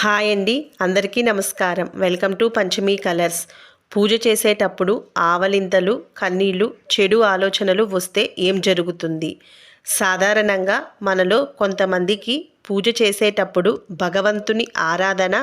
Hi అండి. అందరికీ నమస్కారం. Welcome to Panchami colours. పూజ చేసేటప్పుడు ఆవలింతలు కన్నీళ్ళు చెడు ఆలోచనలు వస్తే ఏం జరుగుతుంది? సాధారణంగా మనలో కొంతమందికి పూజ చేసేటప్పుడు భగవంతుని ఆరాధన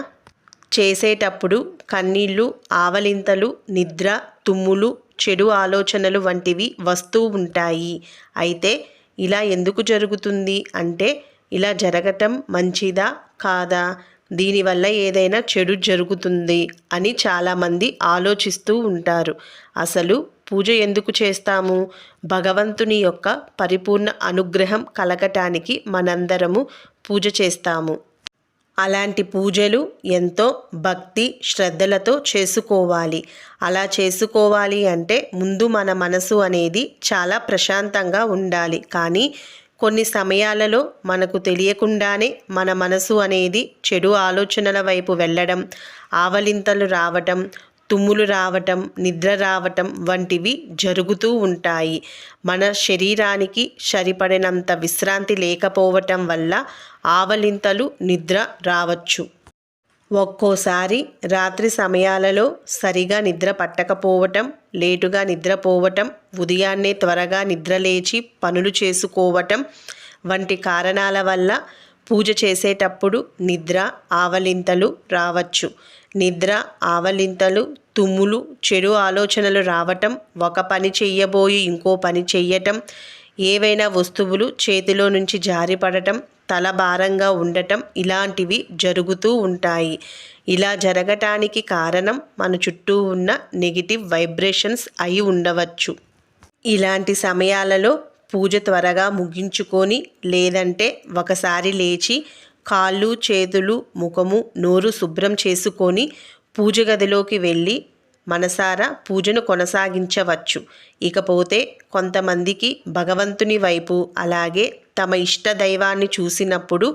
చేసేటప్పుడు కన్నీళ్ళు ఆవలింతలు నిద్ర తుమ్ములు చెడు ఆలోచనలు వంటివి వస్తూ ఉంటాయి. అయితే ఇలా ఎందుకు జరుగుతుంది అంటే ఇలా జరగటం మంచిదా కాదా? దీనివల్ల ఏదైనా చెడు జరుగుతుంది అని చాలామంది ఆలోచిస్తూ ఉంటారు. అసలు పూజ ఎందుకు చేస్తాము? భగవంతుని యొక్క పరిపూర్ణ అనుగ్రహం కలగటానికి మనందరము పూజ చేస్తాము. అలాంటి పూజలు ఎంతో భక్తి శ్రద్ధలతో చేసుకోవాలి. అలా చేసుకోవాలి అంటే ముందు మన మనసు అనేది చాలా ప్రశాంతంగా ఉండాలి. కానీ కొన్ని సమయాలలో మనకు తెలియకుండానే మన మనసు అనేది చెడు ఆలోచనల వైపు వెళ్ళడం ఆవలింతలు రావటం తుమ్ములు రావటం నిద్ర రావటం వంటివి జరుగుతూ ఉంటాయి. మన శరీరానికి సరిపడినంత విశ్రాంతి లేకపోవటం వల్ల ఆవలింతలు నిద్ర రావచ్చు. ఒక్కోసారి రాత్రి సమయాలలో సరిగా నిద్ర పట్టకపోవటం లేటుగా నిద్రపోవటం ఉదయాన్నే త్వరగా నిద్రలేచి పనులు చేసుకోవటం వంటి కారణాల వల్ల పూజ చేసేటప్పుడు నిద్ర ఆవలింతలు రావచ్చు. నిద్ర ఆవలింతలు తుమ్ములు చెడు ఆలోచనలు రావటం ఒక పని చెయ్యబోయి ఇంకో పని చెయ్యటం ఏవైనా వస్తువులు చేతిలో నుంచి జారిపడటం తల భారంగా ఉండటం ఇలాంటివి జరుగుతూ ఉంటాయి. ఇలా జరగటానికి కారణం మన చుట్టూ ఉన్న నెగిటివ్ వైబ్రేషన్స్ అయి ఉండవచ్చు. ఇలాంటి సమయాలలో పూజ త్వరగా ముగించుకొని లేదంటే ఒకసారి లేచి కాళ్ళు చేతులు ముఖము నోరు శుభ్రం చేసుకొని పూజ గదిలోకి వెళ్ళి మనసారా పూజను కొనసాగించవచ్చు. ఇకపోతే కొంతమందికి భగవంతుని వైపు అలాగే తమ ఇష్ట దైవాన్ని చూసినప్పుడు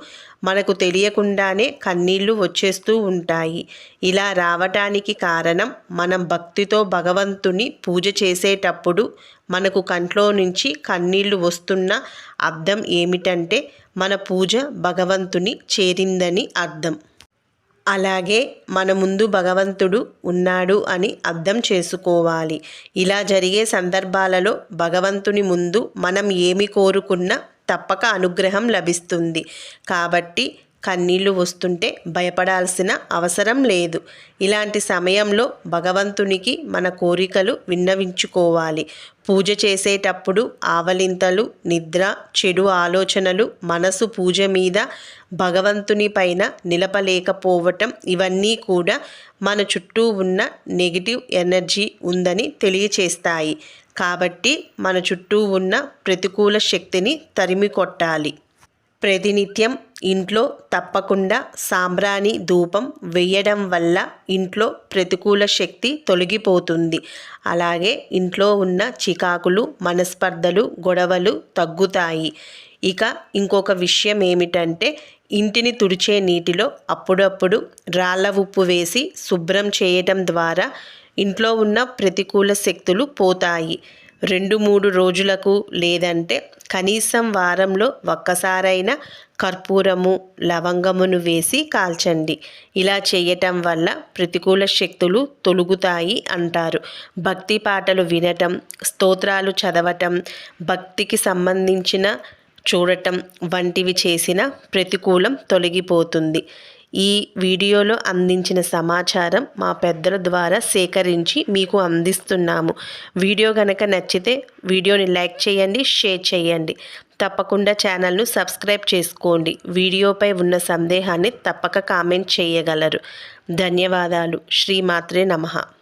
మనకు తెలియకుండానే కన్నీళ్ళు వచ్చేస్తూ ఉంటాయి. ఇలా రావటానికి కారణం మనం భక్తితో భగవంతుని పూజ చేసేటప్పుడు మనకు కంట్లో నుంచి కన్నీళ్ళు వస్తున్న అర్థం ఏమిటంటే మన పూజ భగవంతుని చేరిందని అర్థం. అలాగే మన ముందు భగవంతుడు ఉన్నాడు అని అర్థం చేసుకోవాలి. ఇలా జరిగే సందర్భాలలో భగవంతుని ముందు మనం ఏమి కోరుకున్నా తప్పక అనుగ్రహం లభిస్తుంది. కాబట్టి కన్నీళ్ళు వస్తుంటే భయపడాల్సిన అవసరం లేదు. ఇలాంటి సమయంలో భగవంతునికి మన కోరికలు విన్నవించుకోవాలి. పూజ చేసేటప్పుడు ఆవలింతలు నిద్ర చెడు ఆలోచనలు మనసు పూజ మీద భగవంతుని పైన నిలపలేకపోవటం ఇవన్నీ కూడా మన చుట్టూ ఉన్న నెగిటివ్ ఎనర్జీ ఉందని తెలియచేస్తాయి. కాబట్టి మన చుట్టూ ఉన్న ప్రతికూల శక్తిని తరిమి కొట్టాలి ప్రతినిత్యం ఇంట్లో తప్పకుండా సాంబ్రాణి ధూపం వేయడం వల్ల ఇంట్లో ప్రతికూల శక్తి తొలగిపోతుంది. అలాగే ఇంట్లో ఉన్న చికాకులు మనస్పర్ధలు గొడవలు తగ్గుతాయి. ఇక ఇంకొక విషయం ఏమిటంటే ఇంటిని తుడిచే నీటిలో అప్పుడప్పుడు రాళ్ళ ఉప్పు వేసి శుభ్రం చేయటం ద్వారా ఇంట్లో ఉన్న ప్రతికూల శక్తులు పోతాయి. రెండు మూడు రోజులకు లేదంటే కనీసం వారంలో ఒక్కసారైనా కర్పూరము లవంగమును వేసి కాల్చండి. ఇలా చేయటం వల్ల ప్రతికూల శక్తులు తొలుగుతాయి అంటారు. భక్తి పాటలు వినటం స్తోత్రాలు చదవటం భక్తికి సంబంధించిన చూడటం వంటివి చేసిన ప్రతికూలం తొలగిపోతుంది. ఈ వీడియోలో అందించిన సమాచారం మా పెద్దల ద్వారా సేకరించి మీకు అందిస్తున్నాము. వీడియో కనుక నచ్చితే వీడియోని లైక్ చేయండి షేర్ చేయండి. తప్పకుండా ఛానల్ను సబ్స్క్రైబ్ చేసుకోండి. వీడియోపై ఉన్న సందేహాన్ని తప్పక కామెంట్ చేయగలరు. ధన్యవాదాలు. శ్రీమాత్రే నమ.